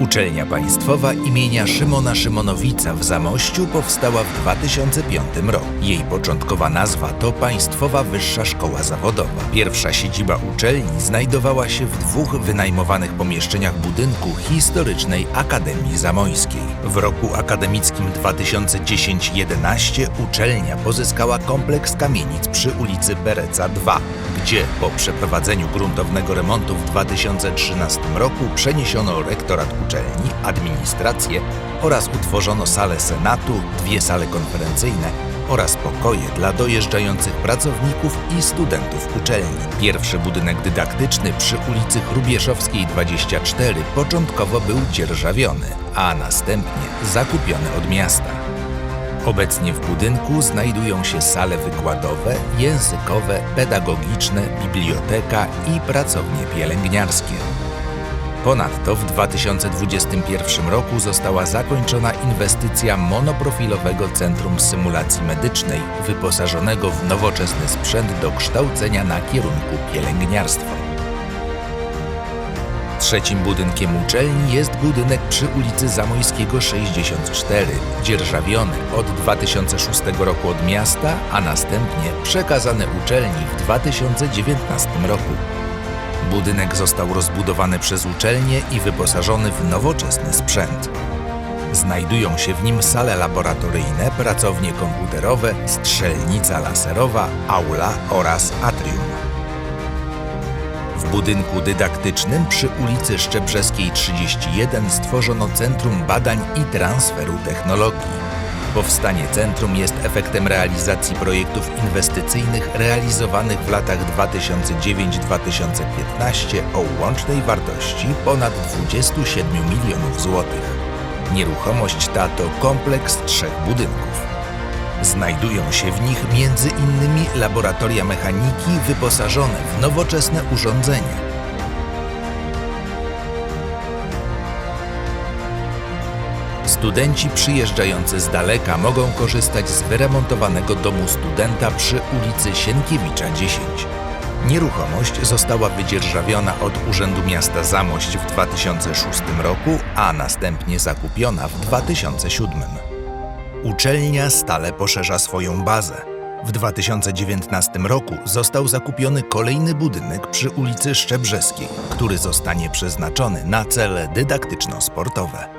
Uczelnia Państwowa imienia Szymona Szymonowica w Zamościu powstała w 2005 roku. Jej początkowa nazwa to Państwowa Wyższa Szkoła Zawodowa. Pierwsza siedziba uczelni znajdowała się w dwóch wynajmowanych pomieszczeniach budynku historycznej Akademii Zamojskiej. W roku akademickim 2010-11 uczelnia pozyskała kompleks kamienic przy ulicy Bereca 2, gdzie po przeprowadzeniu gruntownego remontu w 2013 roku przeniesiono rektorat uczelni, administrację oraz utworzono salę senatu, dwie sale konferencyjne oraz pokoje dla dojeżdżających pracowników i studentów uczelni. Pierwszy budynek dydaktyczny przy ulicy Chrubieszowskiej 24 początkowo był dzierżawiony, a następnie zakupiony od miasta. Obecnie w budynku znajdują się sale wykładowe, językowe, pedagogiczne, biblioteka i pracownie pielęgniarskie. Ponadto w 2021 roku została zakończona inwestycja monoprofilowego Centrum Symulacji Medycznej, wyposażonego w nowoczesny sprzęt do kształcenia na kierunku pielęgniarstwo. Trzecim budynkiem uczelni jest budynek przy ulicy Zamojskiego 64, dzierżawiony od 2006 roku od miasta, a następnie przekazany uczelni w 2019 roku. Budynek został rozbudowany przez uczelnię i wyposażony w nowoczesny sprzęt. Znajdują się w nim sale laboratoryjne, pracownie komputerowe, strzelnica laserowa, aula oraz atrium. W budynku dydaktycznym przy ulicy Szczebrzeskiej 31 stworzono Centrum Badań i Transferu Technologii. Powstanie centrum jest efektem realizacji projektów inwestycyjnych realizowanych w latach 2009-2015 o łącznej wartości ponad 27 milionów złotych. Nieruchomość ta to kompleks trzech budynków. Znajdują się w nich innymi laboratoria mechaniki wyposażone w nowoczesne urządzenia. Studenci przyjeżdżający z daleka mogą korzystać z wyremontowanego domu studenta przy ulicy Sienkiewicza 10. Nieruchomość została wydzierżawiona od Urzędu Miasta Zamość w 2006 roku, a następnie zakupiona w 2007. Uczelnia stale poszerza swoją bazę. W 2019 roku został zakupiony kolejny budynek przy ulicy Szczebrzeskiej, który zostanie przeznaczony na cele dydaktyczno-sportowe.